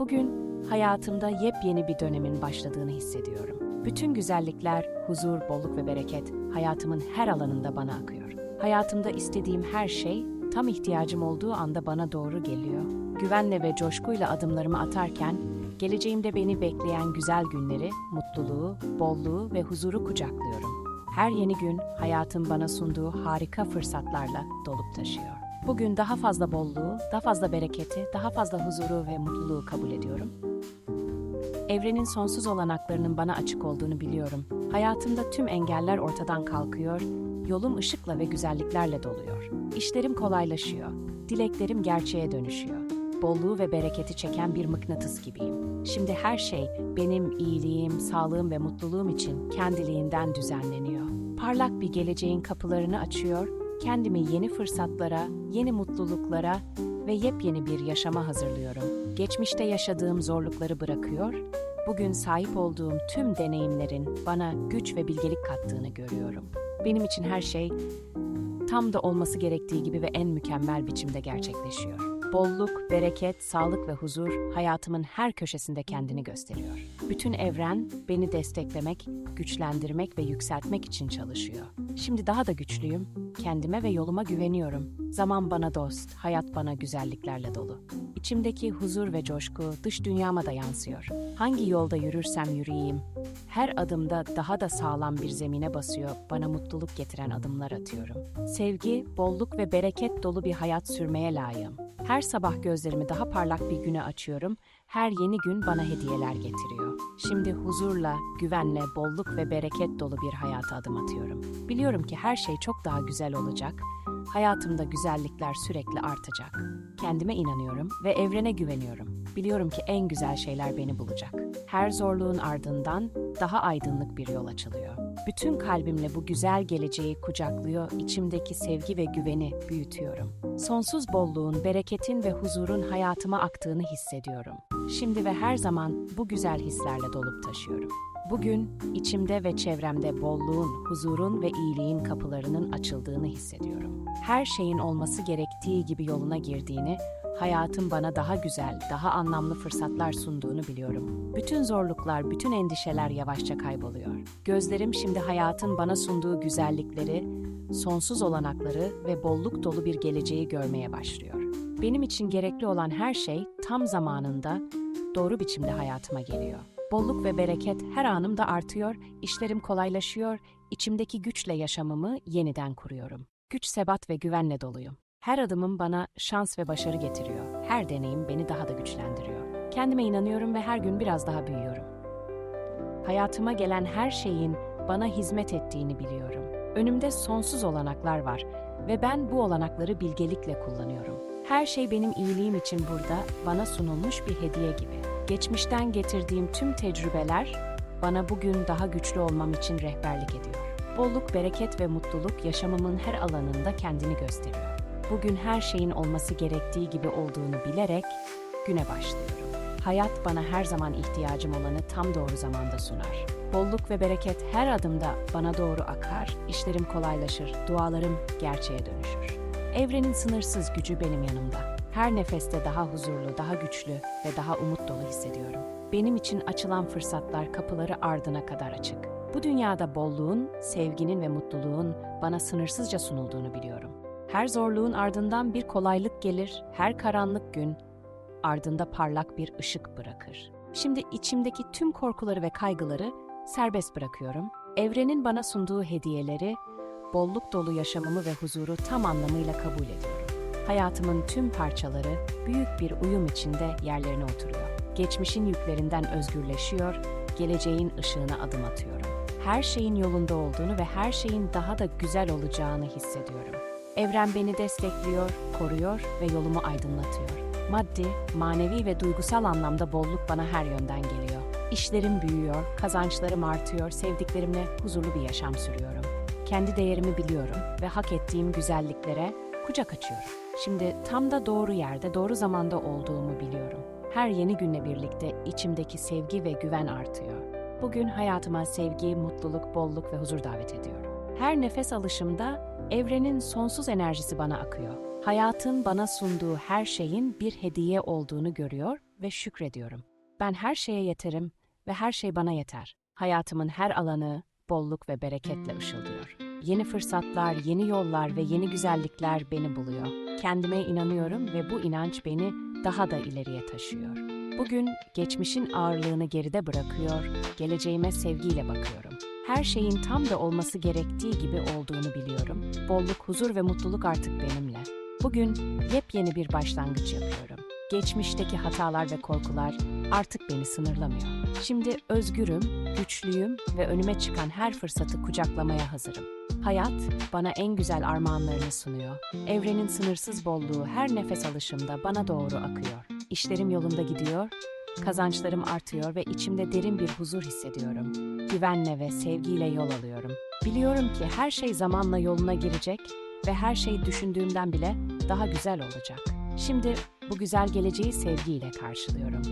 Bugün hayatımda yepyeni bir dönemin başladığını hissediyorum. Bütün güzellikler, huzur, bolluk ve bereket hayatımın her alanında bana akıyor. Hayatımda istediğim her şey tam ihtiyacım olduğu anda bana doğru geliyor. Güvenle ve coşkuyla adımlarımı atarken geleceğimde beni bekleyen güzel günleri, mutluluğu, bolluğu ve huzuru kucaklıyorum. Her yeni gün hayatın bana sunduğu harika fırsatlarla dolup taşıyor. Bugün daha fazla bolluğu, daha fazla bereketi, daha fazla huzuru ve mutluluğu kabul ediyorum. Evrenin sonsuz olanaklarının bana açık olduğunu biliyorum. Hayatımda tüm engeller ortadan kalkıyor, yolum ışıkla ve güzelliklerle doluyor. İşlerim kolaylaşıyor, dileklerim gerçeğe dönüşüyor. Bolluğu ve bereketi çeken bir mıknatıs gibiyim. Şimdi her şey benim iyiliğim, sağlığım ve mutluluğum için kendiliğinden düzenleniyor. Parlak bir geleceğin kapılarını açıyor, kendimi yeni fırsatlara, yeni mutluluklara ve yepyeni bir yaşama hazırlıyorum. Geçmişte yaşadığım zorlukları bırakıyor, bugün sahip olduğum tüm deneyimlerin bana güç ve bilgelik kattığını görüyorum. Benim için her şey tam da olması gerektiği gibi ve en mükemmel biçimde gerçekleşiyor. Bolluk, bereket, sağlık ve huzur hayatımın her köşesinde kendini gösteriyor. Bütün evren beni desteklemek, güçlendirmek ve yükseltmek için çalışıyor. Şimdi daha da güçlüyüm, kendime ve yoluma güveniyorum. Zaman bana dost, hayat bana güzelliklerle dolu. İçimdeki huzur ve coşku dış dünyama da yansıyor. Hangi yolda yürürsem yürüyeyim, her adımda daha da sağlam bir zemine basıyor, bana mutluluk getiren adımlar atıyorum. Sevgi, bolluk ve bereket dolu bir hayat sürmeye layığım. Her sabah gözlerimi daha parlak bir güne açıyorum, her yeni gün bana hediyeler getiriyor. Şimdi huzurla, güvenle, bolluk ve bereket dolu bir hayata adım atıyorum. Biliyorum ki her şey çok daha güzel olacak, hayatımda güzellikler sürekli artacak. Kendime inanıyorum ve evrene güveniyorum. Biliyorum ki en güzel şeyler beni bulacak. Her zorluğun ardından daha aydınlık bir yol açılıyor. Bütün kalbimle bu güzel geleceği kucaklıyor, içimdeki sevgi ve güveni büyütüyorum. Sonsuz bolluğun, bereketin ve huzurun hayatıma aktığını hissediyorum. Şimdi ve her zaman bu güzel hislerle dolup taşıyorum. Bugün içimde ve çevremde bolluğun, huzurun ve iyiliğin kapılarının açıldığını hissediyorum. Her şeyin olması gerektiği gibi yoluna girdiğini, hayatın bana daha güzel, daha anlamlı fırsatlar sunduğunu biliyorum. Bütün zorluklar, bütün endişeler yavaşça kayboluyor. Gözlerim şimdi hayatın bana sunduğu güzellikleri, sonsuz olanakları ve bolluk dolu bir geleceği görmeye başlıyor. Benim için gerekli olan her şey tam zamanında, doğru biçimde hayatıma geliyor. Bolluk ve bereket her anımda artıyor, işlerim kolaylaşıyor, içimdeki güçle yaşamımı yeniden kuruyorum. Güç, sebat ve güvenle doluyum. Her adımım bana şans ve başarı getiriyor. Her deneyim beni daha da güçlendiriyor. Kendime inanıyorum ve her gün biraz daha büyüyorum. Hayatıma gelen her şeyin bana hizmet ettiğini biliyorum. Önümde sonsuz olanaklar var ve ben bu olanakları bilgelikle kullanıyorum. Her şey benim iyiliğim için burada bana sunulmuş bir hediye gibi. Geçmişten getirdiğim tüm tecrübeler bana bugün daha güçlü olmam için rehberlik ediyor. Bolluk, bereket ve mutluluk yaşamımın her alanında kendini gösteriyor. Bugün her şeyin olması gerektiği gibi olduğunu bilerek güne başlıyorum. Hayat bana her zaman ihtiyacım olanı tam doğru zamanda sunar. Bolluk ve bereket her adımda bana doğru akar, işlerim kolaylaşır, dualarım gerçeğe dönüşür. Evrenin sınırsız gücü benim yanımda. Her nefeste daha huzurlu, daha güçlü ve daha umut dolu hissediyorum. Benim için açılan fırsatlar kapıları ardına kadar açık. Bu dünyada bolluğun, sevginin ve mutluluğun bana sınırsızca sunulduğunu biliyorum. Her zorluğun ardından bir kolaylık gelir, her karanlık gün ardında parlak bir ışık bırakır. Şimdi içimdeki tüm korkuları ve kaygıları serbest bırakıyorum. Evrenin bana sunduğu hediyeleri, bolluk dolu yaşamımı ve huzuru tam anlamıyla kabul ediyorum. Hayatımın tüm parçaları büyük bir uyum içinde yerlerine oturuyor. Geçmişin yüklerinden özgürleşiyor, geleceğin ışığına adım atıyorum. Her şeyin yolunda olduğunu ve her şeyin daha da güzel olacağını hissediyorum. Evren beni destekliyor, koruyor ve yolumu aydınlatıyor. Maddi, manevi ve duygusal anlamda bolluk bana her yönden geliyor. İşlerim büyüyor, kazançlarım artıyor, sevdiklerimle huzurlu bir yaşam sürüyorum. Kendi değerimi biliyorum ve hak ettiğim güzelliklere kucak açıyorum. Şimdi tam da doğru yerde, doğru zamanda olduğumu biliyorum. Her yeni günle birlikte içimdeki sevgi ve güven artıyor. Bugün hayatıma sevgi, mutluluk, bolluk ve huzur davet ediyorum. Her nefes alışımda evrenin sonsuz enerjisi bana akıyor. Hayatın bana sunduğu her şeyin bir hediye olduğunu görüyor ve şükrediyorum. Ben her şeye yeterim ve her şey bana yeter. Hayatımın her alanı bolluk ve bereketle ışıldıyor. Yeni fırsatlar, yeni yollar ve yeni güzellikler beni buluyor. Kendime inanıyorum ve bu inanç beni daha da ileriye taşıyor. Bugün geçmişin ağırlığını geride bırakıyor, geleceğime sevgiyle bakıyorum. Her şeyin tam da olması gerektiği gibi olduğunu biliyorum. Bolluk, huzur ve mutluluk artık benimle. Bugün yepyeni bir başlangıç yapıyorum. Geçmişteki hatalar ve korkular artık beni sınırlamıyor. Şimdi özgürüm, güçlüyüm ve önüme çıkan her fırsatı kucaklamaya hazırım. Hayat bana en güzel armağanlarını sunuyor. Evrenin sınırsız bolluğu her nefes alışımda bana doğru akıyor. İşlerim yolunda gidiyor, kazançlarım artıyor ve içimde derin bir huzur hissediyorum. Güvenle ve sevgiyle yol alıyorum. Biliyorum ki her şey zamanla yoluna girecek ve her şey düşündüğümden bile daha güzel olacak. Şimdi bu güzel geleceği sevgiyle karşılıyorum.